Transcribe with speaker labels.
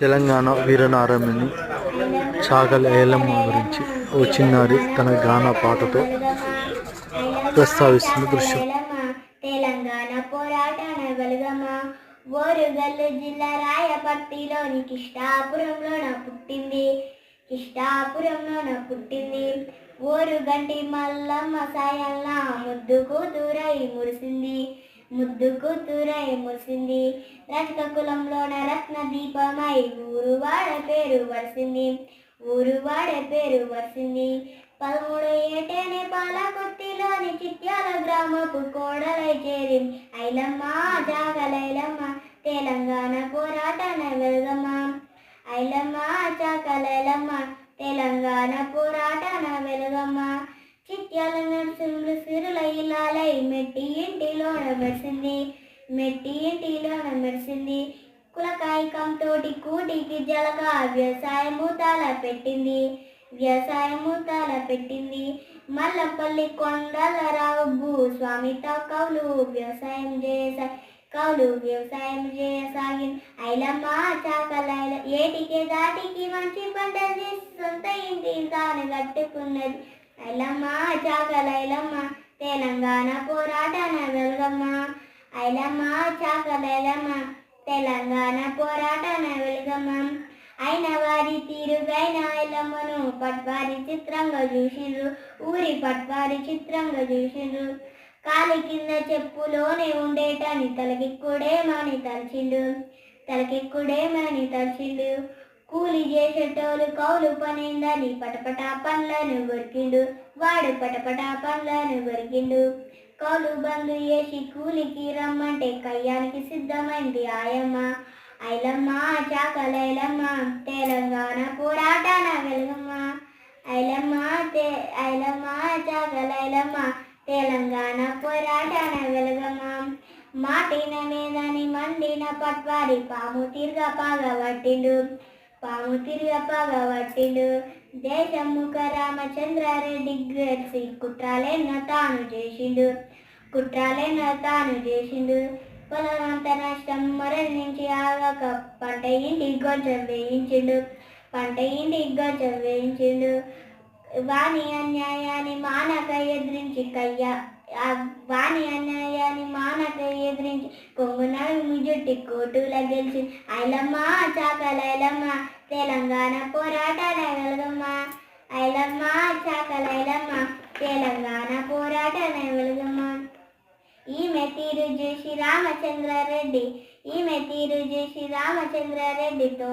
Speaker 1: తెలంగాణ వీరనారాయణని చాగల ఏలమ్మ గురించి ఓ చిన్నారి తన గాన పాటతో ప్రస్తావిస్తున్న దృశ్యం.
Speaker 2: తెలంగాణ పోరాటాన వెలుగమ్మ. ఓరుగల్లు జిల్లా రాయపర్తిలోని కిష్టాపురంలోన పుట్టింది. కిష్టాపురంలోన పుట్టింది. ఓరుగంటి మల్లమ్మ సాయల్లా ముద్దు కూతురై మురిసింది. ముద్దు కూతురై మురిసింది. రజక కులంలోన రత్న దీపమై ఊరువాడ పేరు వరిసింది. ఊరువాడ పేరు వరిసింది. పదమూడు ఏటేనే పాలకొత్తిలోని చిత్యాల గ్రామపు కోడలై చేరి ఐలమ్మ జాగలైలమ్మ తెలంగాణ పోరాటన వెలుగమ్మ. ఐలమ్మ చాకలైలమ్మ తెలంగాణ పోరాటన వెలుగమ్మ. చిత్యాల నరసింహ సిరుల మెట్టి ఇంటిలోన మెరిసింది మెట్టి ఇంటిలోన మెరిసింది. కులకాయకంతోటి కూటికి జలక వ్యవసాయము తల పెట్టింది వ్యవసాయము తల పెట్టింది. మల్లపల్లి కొండల రావు భూస్వామితో కౌలు వ్యవసాయం చేసా కౌలు వ్యవసాయం చేయసాగింది ఐలమ్మ చాకలైల ఏటికి దాటికి మంచి పంట సొంత ఇంటి తాను కట్టుకున్నది. ఐలమ్మ చాకలైలమ్మ తెలంగాణ పోరాటన వెలుగమ్మ. ఐలమ్మ చాకలైలమ్మ తెలంగాణ పోరాటన వెలుగమ్మ. అయిన వారి తీరుగైన ఐలమ్మను పట్వారి చిత్రంగా చూసిండ్రు ఊరి పట్వారి చిత్రంగా చూసిండ్రు కాలి కింద చెప్పులోనే ఉండేటని తలకెక్కుడేమని తలచిండు. తలకెక్కుడేమని తలచిండు. కూలి చేసేటోళ్ళు కౌలు పనిందని పటపటా పండ్లను కొరికిండు. వాడు పటపటా పండ్లను కొరికిండు. కౌలు బంధు చేసి కూలికి రమ్మంటే కయ్యానికి సిద్ధమైంది ఆయమ్మ. ఐలమ్మ చాకలైలమ్మ తెలంగాణ పోరాటాన వెలుగమ్మ. ఐలమ్మ తే ఐలమ్మ చాకలైలమ్మ తెలంగాణ పోరాటాన వెలుగమ్మ. మాటిన మీదని మండిన పట్వారి పాము తిరగ పట్టిండు. పాము తిరగ పట్టిండు. దేశముఖ రామచంద్రారెడ్డి గెలిచి కుట్రాలేన తాను చేసిండు. కుట్రాలేన తాను చేసిండు. పొలమంత నష్టం మరణించి ఆగక పంట ఇంటి కొంచెం వేయించిండు. పంట ఇంటి కొంచెం వేయించిండు. వాణి అన్యాయాన్ని మానక ఎదిరించి కయ్యా. వాణి అన్యాయాన్ని మానక ఎదిరించి కొంగు నడుము జుట్టి కోటుల గెలిచి ఐలమ్మ చాకలైలమ్మ తెలంగాణ పోరాటాల వెలుగమ్మ. ఐలమ్మ చాకలైలమ్మ తెలంగాణ పోరాటాల వెలుగమ్మ. ఈమె తీరు చూసి రామచంద్రారెడ్డి ఈమె తీరు చూసి రామచంద్రారెడ్డితో